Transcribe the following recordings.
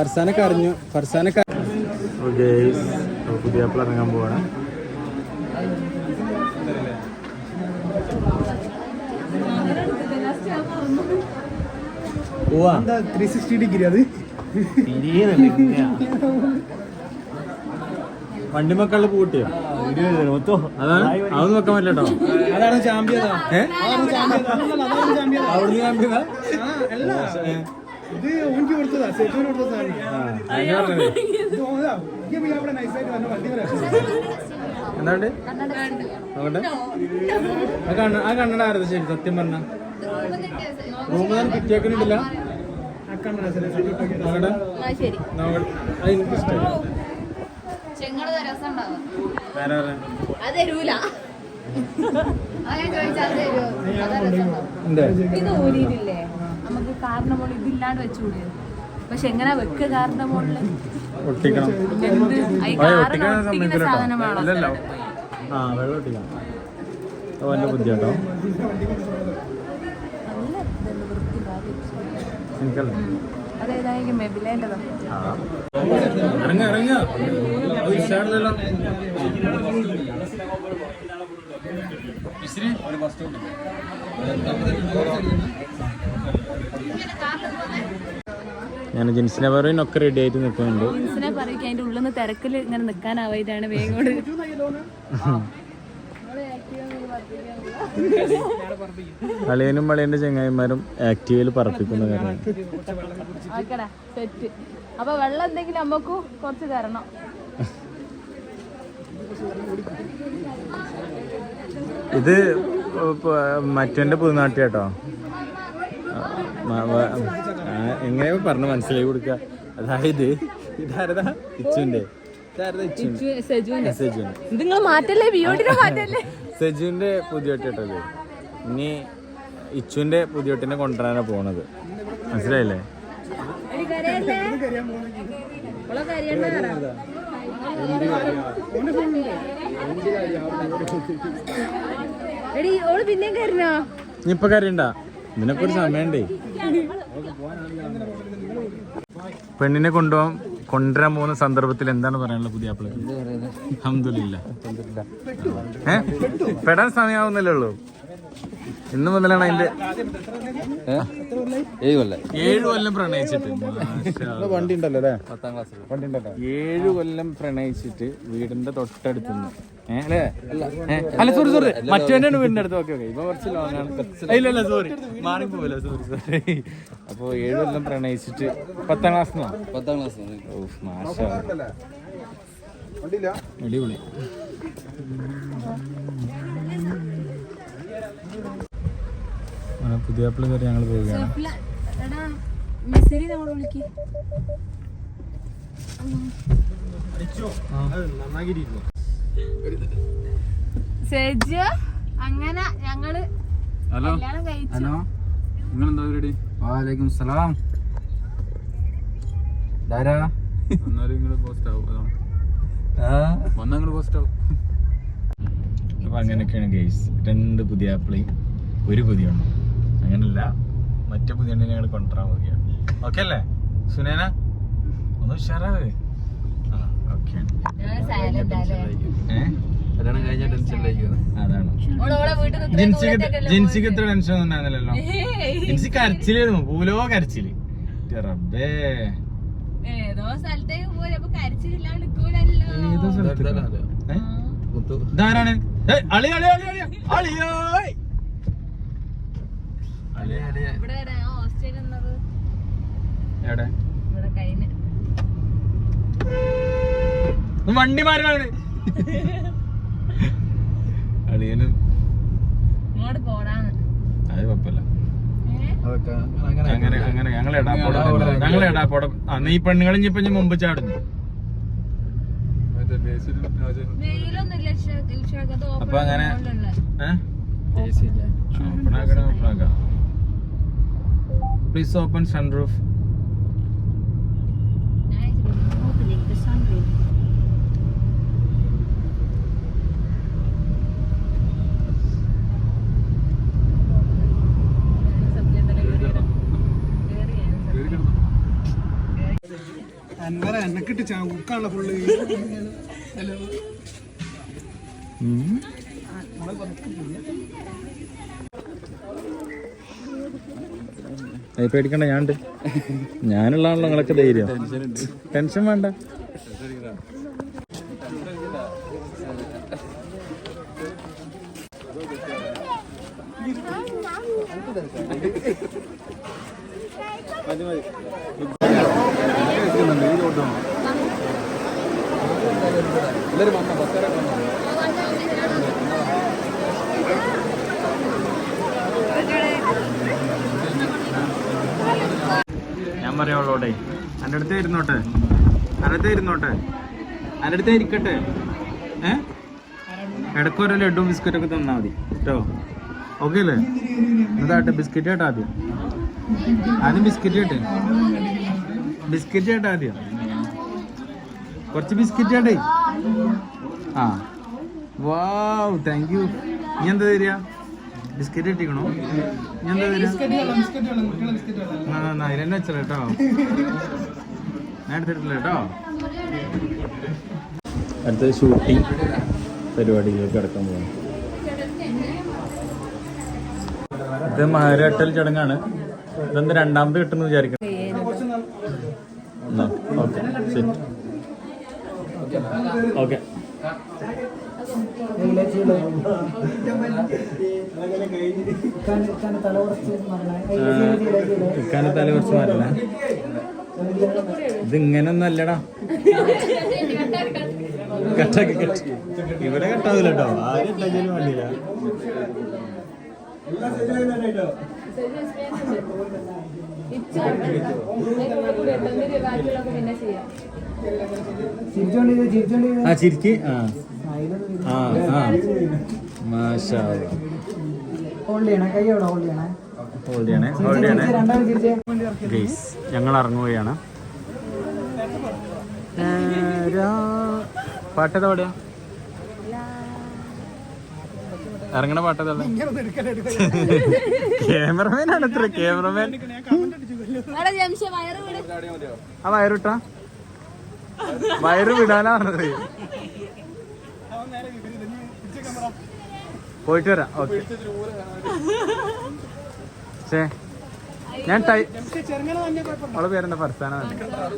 ഫർസാനൊക്കെ അറിഞ്ഞു. ഫർസാനൊക്കെ പുതിയ ഇറങ്ങാൻ പോവാണ്. പോവാ ത്രീ സിക്സ്റ്റി ഡിഗ്രി അത്? വണ്ടി മക്കളുടെ പൂട്ടിയോ അതാണ്? അതൊന്നും വെക്കാൻ പറ്റില്ല കേട്ടോ. അതാണ് ചാമ്പ്യത ഏ? അതാണ് ചാമ്പ്യത ആ ഇത് ഓനിക്ക് കൊടുത്തതാ. സെറ്റുവിന് കൊടുത്ത സാധനം. ആ, എന്താണ്ട് ആ കണ്ണ ആ കണ്ണട ആരത് ശരി സത്യം പറഞ്ഞ? റൂമിൽ നിന്ന് ശരി നോക്കട്ടെ. അത് എനിക്ക് ഇഷ്ടമായി തരൂല. ഇത് ഊരിയില്ലേ നമുക്ക് കാരണം മുകളിൽ ഇതില്ലാണ്ട് വെച്ചുകൂടിയത് പക്ഷെ എങ്ങനെ വെക്കുക കാരണം മോളിൽ എന്ത്? ഈ കാറിന് ഒട്ടിക്കുന്ന അതേതായിരിക്കും മെബിലേന്റെതോ ഇറങ്ങ ഇറങ്ങ. അത് ഉഷാറില്ലല്ലോ ഇച്ചിരി ഒരു ബസ് സ്റ്റോപ്പ് ഞാൻ ജിൻസിനെ പറയുന്നൊക്കെ റെഡി ആയിട്ട് നിൽക്കുന്നുണ്ട്. മീൻസിനെ പറയും അതിന്റെ ഉള്ളിൽ നിന്ന് തിരക്കിൽ ഇങ്ങനെ നിൽക്കാനാവായിട്ടാണ് വേഗം കൊണ്ട് അളിയനും മളിയന്റെ ചെങ്ങായിമാരും ആക്റ്റീവിൽ പറപ്പിക്കുന്ന കാരണം സെറ്റ് അപ്പൊ വെള്ളം എന്തെങ്കിലും അമ്മക്കു കുറച്ച് തരണം. ഇത് മറ്റവന്റെ പുതുനാട്ടി കേട്ടോ എങ്ങനെയാ പറഞ്ഞ് മനസ്സിലാക്കി കൊടുക്ക. അതായത് ഇതാരതാ? ഇച്ചുന്റെ. സെജുവിന്റെ കേട്ടത് ഇനി ഇച്ചുവിന്റെ പുതിയോട്ടിനെ കൊണ്ടുവരാനാ പോണത്. മനസ്സിലായില്ലേ? ഇപ്പൊ കരയണ്ട. ഇതിനൊക്കെ ഒരു സമയണ്ടേ. പെണ്ണിനെ കൊണ്ടുപോകാൻ കൊണ്ടുവരാൻ പോകുന്ന സന്ദർഭത്തിൽ എന്താണ് പറയാനുള്ളത് പുതിയ ആപ്പിൾ അഹമ്മദില്ല ഏ? പെടാൻ സമയമാവുന്നല്ലേ ഉള്ളൂ. ഇന്ന് മുതലാണ് അതിന്റെ ഏഴ് കൊല്ലം. പ്രണയിച്ചിട്ട്. വണ്ടി ഉണ്ടല്ലോ അല്ലേ? വണ്ടി ഉണ്ടല്ലോ ഏഴ് കൊല്ലം പ്രണയിച്ചിട്ട് വീടിന്റെ തൊട്ടടുത്ത് നിന്ന് അല്ലേ? സോറി സോറി മറ്റവനാണ് വീടിന്റെ അടുത്ത് ഓക്കെ ഓക്കെ ഇപ്പൊ കുറച്ച് ലോങ് ആണ്. ഇല്ല ഇല്ല സോറി മാറിപ്പോവില്ല സോറി സോറി അപ്പൊ ഏഴ് കൊല്ലം പ്രണയിച്ചിട്ട് പത്താം ക്ലാസ് പത്താം ക്ലാസ് ഓ മാഷാ അടിപൊളി. പുതിയ ആപ്പിൾ കയറി ഞങ്ങൾ പോവുകയാണ്. എടാ മെസ്സേജ് നമ്മളെ വിളിക്ക്. സെജു അങ്ങനെ ഞങ്ങൾ ഹലോ. കല്യാണം കഴിച്ചു. ഹലോ. നിങ്ങൾ എന്താ പരിപാടി? വാലൈക്കും സലാം ധാരാ വന്നാലും നിങ്ങൾ പോസ്റ്റ് ആവും അതാണ് വന്നാൽ നിങ്ങൾ പോസ്റ്റ് ആവും. അപ്പൊ അങ്ങനെയൊക്കെയാണ് ഗെയ്സ് രണ്ട് പുതിയ ആപ്പിളി ഒരു പുതിയ ഉണ്ട് അങ്ങനല്ല മറ്റേ പുതിയ ഞങ്ങൾ കൊണ്ടുവരാൻ പോവുകയാണ്. ഓക്കെ അല്ലേ? സുനേന ഒന്ന് ഉഷാറാവ് ആ ഓക്കെ സൈലന്റ് അല്ലേ ഏഹ് കല്യാണം കഴിഞ്ഞ ടെൻഷനിലേക്ക് അതാണ്. ഓളെ വീട്ടിൽ നിന്ന് ജിൻസിക്ക് ജിൻസിക്ക് ഇത്ര ടെൻഷൻ ഒന്നും ഉണ്ടായിരുന്നില്ലല്ലോ. ജിൻസി കരച്ചിലായിരുന്നു. പൂലോ കരച്ചിൽ. റബ്ബേ. ഏതോ സ്ഥലത്തേക്ക് പോയി. അപ്പൊ കരച്ചിലില്ലാണ്ട് ഏതോ സ്ഥലത്ത്? ഏ? മുത്തു. ഇതാരാണ്? അളി അളി അളി അളി. അളിയോയ് അളി അളി ഇവിടെ? ഹോസ്റ്റലിൽ എവിടെ? ഇവിടെ കഴിഞ്ഞ്. ഒന്ന് വണ്ടി മാറാണ് അളിയനും. ഇങ്ങോട്ട് പോടാന്ന്. അത് കുഴപ്പമില്ല. അങ്ങനെ അങ്ങനെ ഞങ്ങൾ എടാപ്പോട ഞങ്ങൾ എടാപ്പോട ആ നീ പെണ്ണുങ്ങൾ ഇനിയിപ്പൊ ഇനി മുമ്പ് ചാടുന്നു. അപ്പൊ അങ്ങനെ പ്ലീസ് ഓപ്പൺ സൺറൂഫ് എന്നെക്കിട്ട് ഉക്കാണല്ലോ ഫുള്ള് ഹലോ. പേടിക്കണ്ട ഞാനുള്ളതാണല്ലോ നിങ്ങളൊക്കെ ധൈര്യം. ടെൻഷൻ വേണ്ട. ഞാൻ പറയാവുള്ളൂടെ എന്റെ അടുത്ത് ഇരുന്നോട്ടെ? എന്റെ അടുത്ത് ഇരുന്നോട്ടെ? എന്റെ അടുത്ത് ഇരിക്കട്ടെ? ഏ? ഇടയ്ക്ക് ഓരോ ലഡും ബിസ്ക്കറ്റ് ഒക്കെ തന്നാൽ മതി. കേട്ടോ? ഓക്കെ അല്ലേ? ഇതാട്ടെ ബിസ്ക്കറ്റ് കേട്ടോ ആദ്യം. ആദ്യം ബിസ്ക്കറ്റ് കേട്ടെ? ബിസ്ക്കറ്റ് കേട്ടോ ആദ്യം. കുറച്ച് ബിസ്ക്കറ്റ് വേണ്ടേ? ആ. വാവ് താങ്ക് യു നീ എന്താ തരിക? ബിസ്ക്കറ്റ് കിട്ടിക്കണോ? ഞാൻ എന്താ തരിക? അതിലെന്നെ വെച്ചോ കേട്ടോ. ഞാൻ എടുത്തിട്ടില്ല കേട്ടോ. അടുത്ത ഷൂട്ടിംഗ് പരിപാടിയിലേക്ക് കടക്കാൻ പോകണം ഇത് മഹാരാട്ടൽ ചടങ്ങാണ്. ഇതെന്ത് രണ്ടാമത് കിട്ടുന്നു വിചാരിക്കണം ഓക്കെ ശരി. ഓക്കെ. ഇക്കാനെ തല കുറച്ച് മാറില്ല. ഇത് ഇങ്ങനൊന്നും അല്ലടാ കട്ടാക്കി കട്ട്. ഇവിടെ കട്ടാവില്ല കേട്ടോ ആരും ഉണ്ടാക്കിയാലും വേണ്ടിയില്ല. ആ ആ ആ മാഷാ ഞങ്ങൾ ഇറങ്ങുകയാണ് പാട്ടേതാ എവിടെയാ ഇറങ്ങണ പാട്ടേതാ ക്യാമറമാൻ ആണ് ഇത്ര ക്യാമറമാൻ ആ വയറിട്ടാ വയറ് വിടാനാ പറഞ്ഞത്. പോയിട്ട് വരാം. ഓക്കെ. ശേ ഞാൻ അവളെ പേരെന്താ? ഫർസാന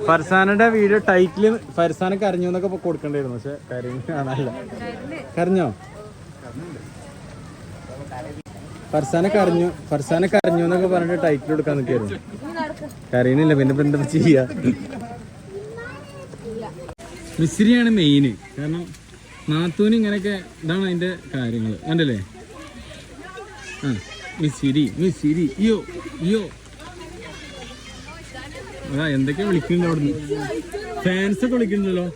ഫർസാനയുടെ വീഡിയോ ടൈറ്റിൽ ഫർസാന കരഞ്ഞു എന്നൊക്കെ കൊടുക്കണ്ടായിരുന്നു. പക്ഷെ കരഞ്ഞു കാണാനില്ല. കരഞ്ഞോ? ഫർസാന കരഞ്ഞു ഫർസാന കരഞ്ഞു എന്നൊക്കെ പറഞ്ഞിട്ട് ടൈറ്റിൽ കൊടുക്കാൻ നിൽക്കായിരുന്നു. കരയണില്ല പിന്നെ ഇപ്പൊ എന്താ ചെയ്യാ? മിസ്രിയാണ് മെയിന് കാരണം നാത്തൂന് ഇങ്ങനെയൊക്കെ ഇതാണ് അതിന്റെ കാര്യങ്ങൾ കണ്ടല്ലേ? ആ മിസ്സിരി മിസ്സിരി യോ യോ അതാ എന്തൊക്കെയാ വിളിക്കുന്നുണ്ട് അവിടുന്ന്? ഫാൻസ് ഒക്കെ വിളിക്കുന്നുണ്ടല്ലോ.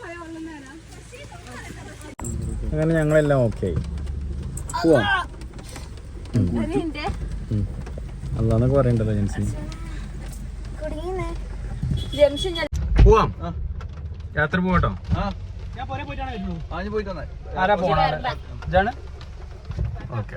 അങ്ങനെ ഞങ്ങളെല്ലാം ഓക്കെ ആയി. പോവാം. അല്ലാന്നൊക്കെ പറയണ്ടല്ലോ ജെൻസി. ജംഷൻ ഞാൻ പോവാം. യാത്ര പോകട്ടോ ഞാൻ പോയിട്ടാണ് വരുന്നത്? ആരാ പോണ ഓക്കെ.